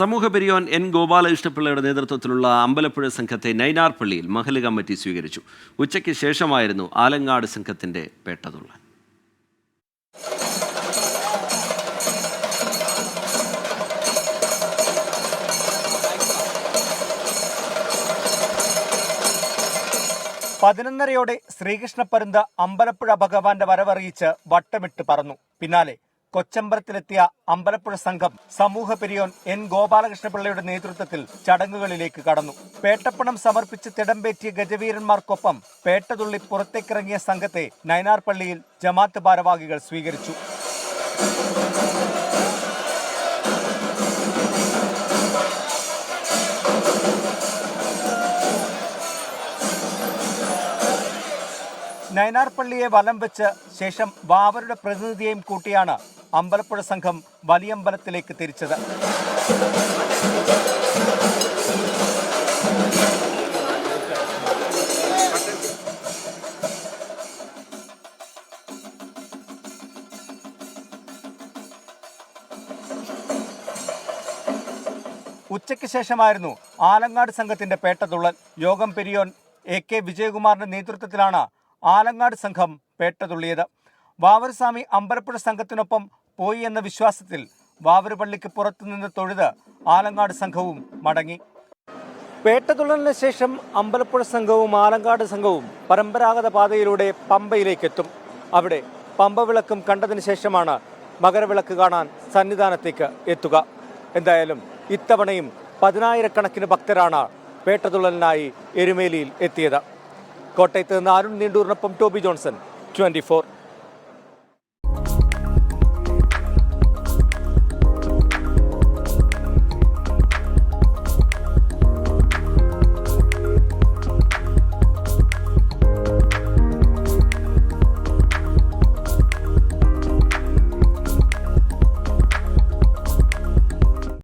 സമൂഹ പെരിയോൻ എൻ ഗോപാലകൃഷ്ണപിള്ളയുടെ നേതൃത്വത്തിലുള്ള അമ്പലപ്പുഴ സംഘത്തെ നൈനാർ പള്ളിയിൽ മഹൽ കമ്മിറ്റി സ്വീകരിച്ചു. ഉച്ചയ്ക്ക് ശേഷമായിരുന്നു ആലങ്ങാട് സംഘത്തിന്റെ പേട്ടതുള്ള പതിനൊന്നരയോടെ ശ്രീകൃഷ്ണപ്പരുന്ത് അമ്പലപ്പുഴ ഭഗവാന്റെ വരവറിയിച്ച് വട്ടമിട്ട് പറന്നു. പിന്നാലെ കൊച്ചമ്പലത്തിലെത്തിയ അമ്പലപ്പുഴ സംഘം സമൂഹ പെരിയോൻ എൻ ഗോപാലകൃഷ്ണപിള്ളയുടെ നേതൃത്വത്തിൽ ചടങ്ങുകളിലേക്ക് കടന്നു. പേട്ടപ്പണം സമർപ്പിച്ച് തിടമ്പേറ്റിയ ഗജവീരന്മാർക്കൊപ്പം പേട്ടതുള്ളി പുറത്തേക്കിറങ്ങിയ സംഘത്തെ നയനാർപ്പള്ളിയിൽ ജമാത്ത് ഭാരവാഹികൾ സ്വീകരിച്ചു. നയനാർ പള്ളിയെ വലം വെച്ച് ശേഷം വാവരുടെ പ്രതിനിധിയെയും കൂട്ടിയാണ് അമ്പലപ്പുഴ സംഘം വലിയമ്പലത്തിലേക്ക് തിരിച്ചത്. ഉച്ചയ്ക്ക് ശേഷമായിരുന്നു ആലങ്ങാട് സംഘത്തിന്റെ പേട്ടതുള്ളൽ. യോഗം പെരിയോൻ എ കെ വിജയകുമാറിന്റെ നേതൃത്വത്തിലാണ് ആലങ്ങാട് സംഘം പേട്ടതുള്ളിയത് വാവരസ്വാമി അമ്പലപ്പുഴ സംഘത്തിനൊപ്പം പോയി എന്ന വിശ്വാസത്തിൽ വാവരപള്ളിക്ക് പുറത്തുനിന്ന് തൊഴുത് ആലങ്ങാട് സംഘവും മടങ്ങി. പേട്ടതുള്ളലിന് ശേഷം അമ്പലപ്പുഴ സംഘവും ആലങ്കാട് സംഘവും പരമ്പരാഗത പാതയിലൂടെ പമ്പയിലേക്ക് എത്തും അവിടെ പമ്പ വിളക്കും കണ്ടതിന് ശേഷമാണ് മകരവിളക്ക് കാണാൻ സന്നിധാനത്തേക്ക് എത്തുക. എന്തായാലും ഇത്തവണയും പതിനായിരക്കണക്കിന് ഭക്തരാണ് പേട്ടതുള്ളലിനായി എരുമേലിയിൽ എത്തിയത്. കോട്ടയത്ത് നിന്ന് അരുൺ നീണ്ടൂറിനൊപ്പം ടോബി ജോൺസൺ. ട്വന്റി